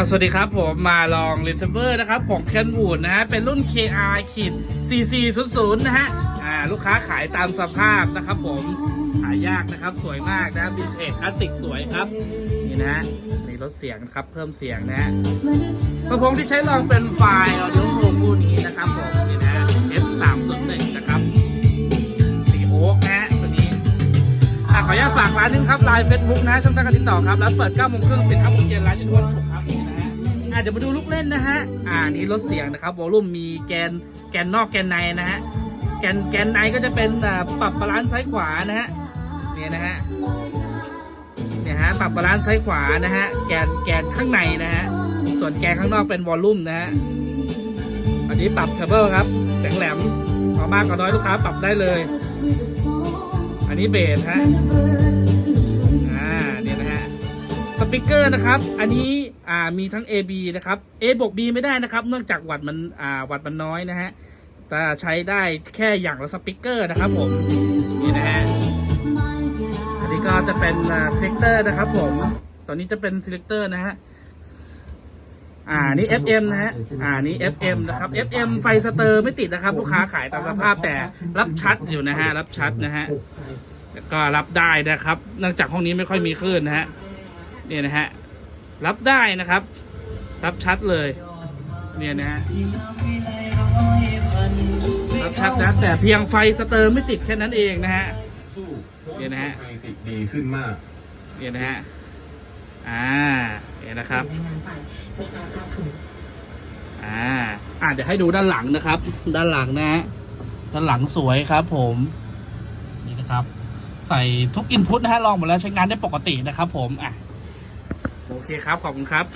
อะสวัสดีครับผมมาลอง r e c e i v e r นะครับของ Kenwood นะฮะเป็นรุ่น KR ขีด4400 นะฮะอ่าลูกค้าขายตามสภาพนะครับผมหายากนะครับสวยมากนะวินเทจคลาสสิกสวยครับ นี่นะฮะนี่ลดเสียงนะครับเพิ่มเสียงนะฮะลำโพงที่ใช้ลองเป็นไฟล์ audio pro คู่นี้นะครับผมนี่นะฮะ F301 นะครับสีโอ๊กนะฮะตัวนี้อะขออนุญาตฝากร้านนึงครับไลน์เฟซบุ๊กนะช่องทางการติดต่อครับ แล้วเปิด9โมงครึ่งปิด5โมงเย็นร้านอยู่ทุกวันศุกร์ครับ เดี๋ยวมาดูลูกเล่นนะฮะ อ่านี่ลดเสียงนะครับวอลลุ่มมีแกนแกนนอกแกนในนะฮะ แกนแกนในก็จะเป็นอ่าปรับบาลานซ์ซ้ายขวานะฮะ เนี่ยนะฮะ เนี่ยฮะปรับบาลานซ์ซ้ายขวานะฮะ แกนแกนข้างในนะฮะ ส่วนแกนข้างนอกเป็นวอลลุ่มนะฮะ อันนี้ปรับเทเบิลครับเสียงแหลมพอมากก็น้อยลูกค้าปรับได้เลย อันนี้เบสฮะ ปีกเกอร์นะครับ อันนี้อ่ามีทั้ง A B นะครับ A บวก B ไม่ได้นะครับ เนื่องจากวัดมันอ่าวัดมันน้อยนะฮะแต่ใช้ได้แค่อย่างละสปีกเกอร์นะครับผมนี่นะฮะอันนี้ก็จะเป็นเซกเตอร์นะครับผมตอนนี้จะเป็น selector นะฮะอ่านี่ FM นะฮะอ่านี่ FM นะครับ FM ไฟสเตอร์ไม่ติดนะครับ ลูกค้าขายตามสภาพแต่รับชัดอยู่นะฮะรับชัดนะฮะแล้วก็รับได้นะครับเนื่องจากห้องนี้ไม่ค่อยมีคลื่นนะฮะ เนี่ยนะฮะรับได้นะครับ รับชัดเลยเนี่ยนะฮะรับชัดนะแต่เพียงไฟสเตอร์ไม่ติดแค่นั้นเองนะฮะสู้เนี่ยนะฮะไฟติดดีขึ้นมากเนี่ยนะฮะอ่าเนี่ยนะครับอ่าอ่าเดี๋ยวให้ดูด้านหลังนะครับ ด้านหลังนะฮะด้านหลังสวยครับ ผมนี่นะครับ ใส่ทุกอินพุตนะฮะลองหมดแล้วใช้งานได้ปกตินะครับ ผมอะ โอเคครับ ขอบคุณครับ